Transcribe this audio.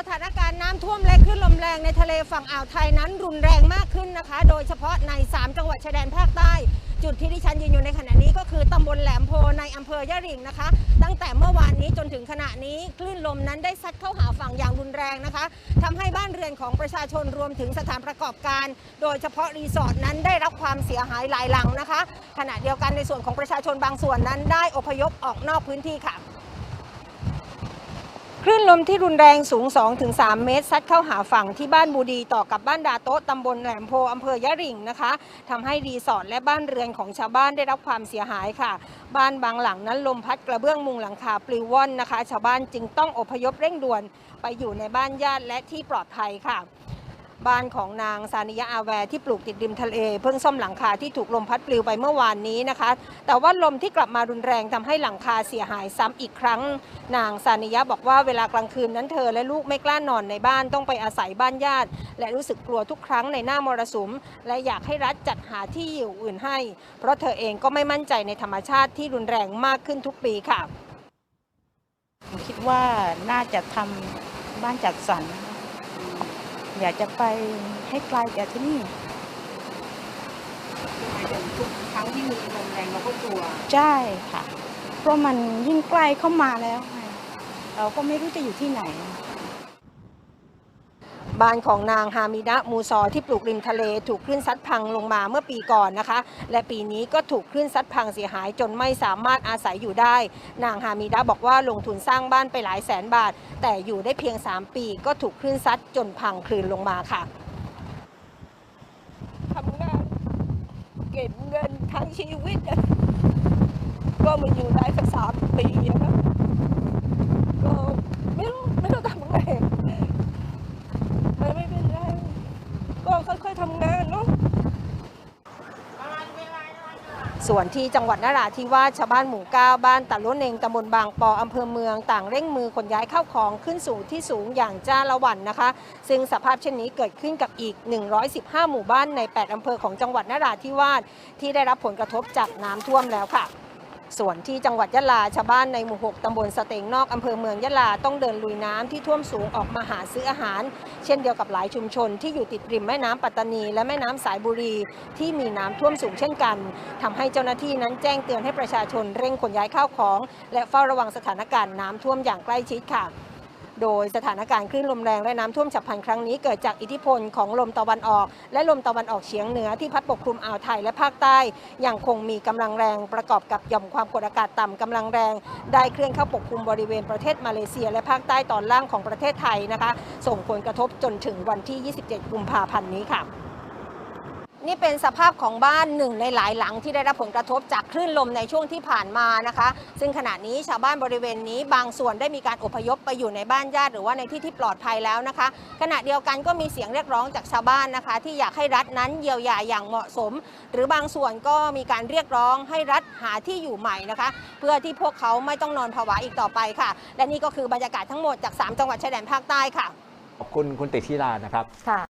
สถานการณ์น้ำท่วมและคลื่นลมแรงในทะเลฝั่งอ่าวไทยนั้นรุนแรงมากขึ้นนะคะ โดยเฉพาะใน 3 จังหวัดชายแดนภาคใต้ จุดที่ดิฉันยืนอยู่ในขณะนี้ก็คือตำบลแหลมโพในอำเภอยะริงนะคะ ตั้งแต่เมื่อวานนี้จนถึงขณะนี้คลื่นลมนั้นได้ซัดเข้าหาฝั่งอย่างรุนแรงนะคะทำให้บ้านเรือนของประชาชนรวมถึงสถานประกอบการ โดยเฉพาะรีสอร์ทนั้นได้รับความเสียหายหลายหลังนะคะ ขณะเดียวกันในส่วนของประชาชนบางส่วนนั้นได้อพยพออกนอกพื้นที่ค่ะ คลื่นลมที่รุนแรงสูง 2-3 เมตร ซัดเข้าหาฝั่งที่บ้านบูดีต่อกับบ้านดาโต๊ะตำบลแหลมโพอำเภอยะริงนะคะทำให้รีสอร์ทและบ้านเรือนของชาวบ้านได้รับความเสียหายค่ะ บ้านบางหลังนั้นลมพัดกระเบื้องมุงหลังคาปลิวว่อนนะคะ ชาวบ้านจึงต้องอพยพเร่งด่วนไปอยู่ในบ้านญาติและที่ปลอดภัยค่ะ บ้านของนางซานิยะอาแวร์ที่ปลูกติดริมทะเล เพิ่งซ่อมหลังคาที่ถูกลมพัดปลิวไปเมื่อวานนี้นะคะ แต่ว่าลมที่กลับมารุนแรงทำให้หลังคาเสียหายซ้ำอีกครั้ง นางซานิยะบอกว่าเวลากลางคืนนั้นเธอและลูกไม่กล้านอนในบ้านต้องไปอาศัยบ้านญาติ และรู้สึกกลัวทุกครั้งในหน้ามรสุม และอยากให้รัฐจัดหาที่อยู่อื่นให้ เพราะเธอเองก็ไม่มั่นใจในธรรมชาติที่รุนแรงมากขึ้นทุกปีค่ะผมคิดว่าน่าจะทำบ้านจัดสรร อยากจะไปให้ไกลจากที่นี่ทุกครั้งที่มีลมแรงเราก็กลัว ใช่ค่ะ เพราะมันยิ่งใกล้เข้ามาแล้วไงเราก็ไม่รู้จะอยู่ที่ไหน บ้านของนางฮามิดะมูซอที่ปลูกริมทะเลถูกคลื่นซัดพังลงมาเมื่อปีก่อนนะคะ และปีนี้ก็ถูกคลื่นซัดพังเสียหายจนไม่สามารถอาศัยอยู่ได้ นางฮามิดะบอกว่าลงทุนสร้างบ้านไปหลายแสนบาท แต่อยู่ได้เพียง 3 ปีก็ถูกคลื่นซัดจนพังคลืนลงมาค่ะทำงานเก็บเงินทั้งชีวิตก็มาอยู่ได้สักสามปีอะนะก็ไม่รู้ไม่รู้ทำไง ไม่ไม่เป็นไร ก็ค่อยๆทำงานเนาะ ส่วนที่จังหวัดนราธิวาสชาวบ้านหมู่ก้าบ้านตะลุเนงตำบลบางปออำเภอเมืองต่างเร่งมือขนย้ายเข้าของขึ้นสู่ที่สูงอย่างจ้าละวันนะคะ ซึ่งสภาพเช่นนี้เกิดขึ้นกับอีก 115 หมู่บ้านใน 8 อำเภอของจังหวัดนราธิวาสที่ได้รับผลกระทบจากน้ำท่วมแล้วค่ะ ส่วนที่จังหวัดยะลาชาวบ้านในหมู่ 6 ตำบลสเตงนอก อำเภอเมืองยะลาต้องเดินลุยน้ำที่ท่วมสูงออกมาหาซื้ออาหาร เช่นเดียวกับหลายชุมชนที่อยู่ติดริมแม่น้ำปัตตานี และแม่น้ำสายบุรี ที่มีน้ำท่วมสูงเช่นกันทำให้เจ้าหน้าที่นั้นแจ้งเตือนให้ประชาชนเร่งขนย้ายข้าวของ และเฝ้าระวังสถานการณ์น้ำท่วมอย่างใกล้ชิดค่ะ โดยสถานการณ์คลื่นลมแรงและน้ำท่วมฉับพลันครั้งนี้เกิดจากอิทธิพลของลมตะวันออก และลมตะวันออกเฉียงเหนือที่พัดปกคลุมอ่าวไทยและภาคใต้ยังคงมีกำลังแรงประกอบกับหย่อมความกดอากาศต่ำกำลังแรง ได้เคลื่อนเข้าปกคลุมบริเวณประเทศมาเลเซีย และภาคใต้ตอนล่างของประเทศไทยนะคะ ส่งผลกระทบจนถึงวันที่ 27 กุมภาพันธ์นี้ค่ะ นี่เป็นสภาพของบ้านหนึ่งในหลายหลังที่ได้รับผลกระทบจากคลื่นลมในช่วงที่ผ่านมานะคะ ซึ่งขณะนี้ชาวบ้านบริเวณนี้บางส่วนได้มีการอพยพไปอยู่ในบ้านญาติหรือว่าในที่ที่ปลอดภัยแล้วนะคะ ขณะเดียวกันก็มีเสียงเรียกร้องจากชาวบ้านนะคะ ที่อยากให้รัฐนั้นเยียวยาอย่างเหมาะสม หรือบางส่วนก็มีการเรียกร้องให้รัฐหาที่อยู่ใหม่นะคะ เพื่อที่พวกเขาไม่ต้องนอนผวาอีกต่อไปค่ะ และนี่ก็คือบรรยากาศทั้งหมดจาก 3 จังหวัดชายแดนภาคใต้ค่ะขอบคุณคุณติทิรานะครับค่ะ